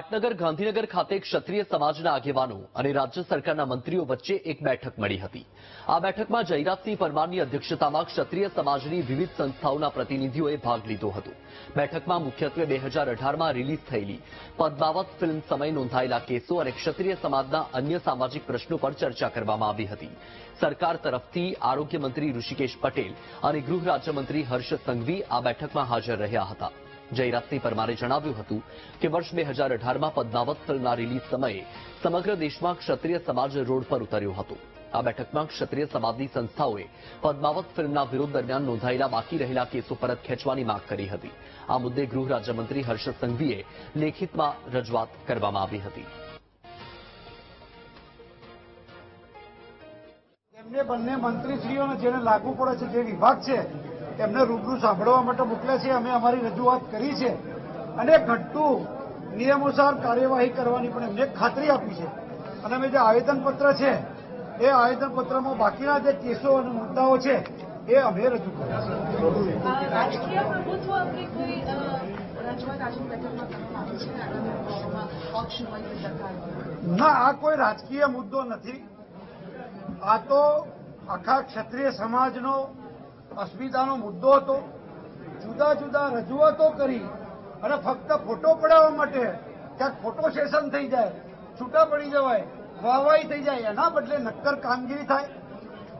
પાટનગર ગાંધીનગર ખાતે ક્ષત્રિય સમાજના આગેવાનો અને રાજ્ય સરકારના મંત્રીઓ વચ્ચે એક બેઠક મળી હતી. આ બેઠકમાં જયરાજસિંહ પરમારની અધ્યક્ષતામાં ક્ષત્રિય સમાજની વિવિધ સંસ્થાઓના પ્રતિનિધિઓએ ભાગ લીધો હતો. બેઠકમાં મુખ્યત્વે બે હજાર રિલીઝ થયેલી પદ્માવત ફિલ્મ સમય નોંધાયેલા કેસો અને ક્ષત્રિય સમાજના અન્ય સામાજિક પ્રશ્નો પર ચર્ચા કરવામાં આવી હતી. સરકાર તરફથી આરોગ્ય મંત્રી ઋષિકેશ પટેલ અને ગૃહ રાજ્યમંત્રી હર્ષ સંઘવી આ બેઠકમાં હાજર રહ્યા હતા. જયરાજસિંહ પરમારે જણાવ્યું હતું કે વર્ષ બે હજાર અઢારમાં પદ્માવત ફિલ્મના રિલીઝ સમયે સમગ્ર દેશમાં ક્ષત્રિય સમાજ રોડ પર ઉતર્યો હતો. આ બેઠકમાં ક્ષત્રિય સમાજની સંસ્થાઓએ પદ્માવત ફિલ્મના વિરોધ દરમિયાન નોંધાયેલા બાકી રહેલા કેસો પરત ખેંચવાની માંગ કરી હતી. આ મુદ્દે ગૃહ રાજ્યમંત્રી હર્ષ સંઘવીએ લેખિતમાં રજૂઆત કરવામાં આવી હતી. એમને બંને મંત્રીશ્રીઓને જેને લાગુ પડે છે, જે વિભાગ છે એમને રૂબરૂ સાંભળવા માટે મોકલ્યા છે. અમે અમારી રજૂઆત કરી છે અને ઘટતું નિયમોસાર કાર્યવાહી કરવાની પણ એમને ખાતરી આપી છે. અને અમે જે આવેદનપત્ર છે એ આવેદનપત્રમાં બાકીના જે કેસો અને મુદ્દાઓ છે એ અમે રજૂ કર્યા ના આ કોઈ રાજકીય મુદ્દો નથી. આ તો આખા ક્ષત્રિય સમાજનો અસ્મિતાનો મુદ્દો હતો. જુદા જુદા રજૂઆતો કરી અને ફક્ત ફોટો પડાવવા માટે ક્યાંક ફોટો સેશન થઈ જાય, છૂટા પડી જવાય વાહવાઈ થઈ જાય, એના બદલે નક્કર કામગીરી થાય.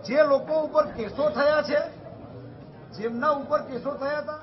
જે લોકો ઉપર કેસો થયા છે, જેમના ઉપર કેસો થયા હતા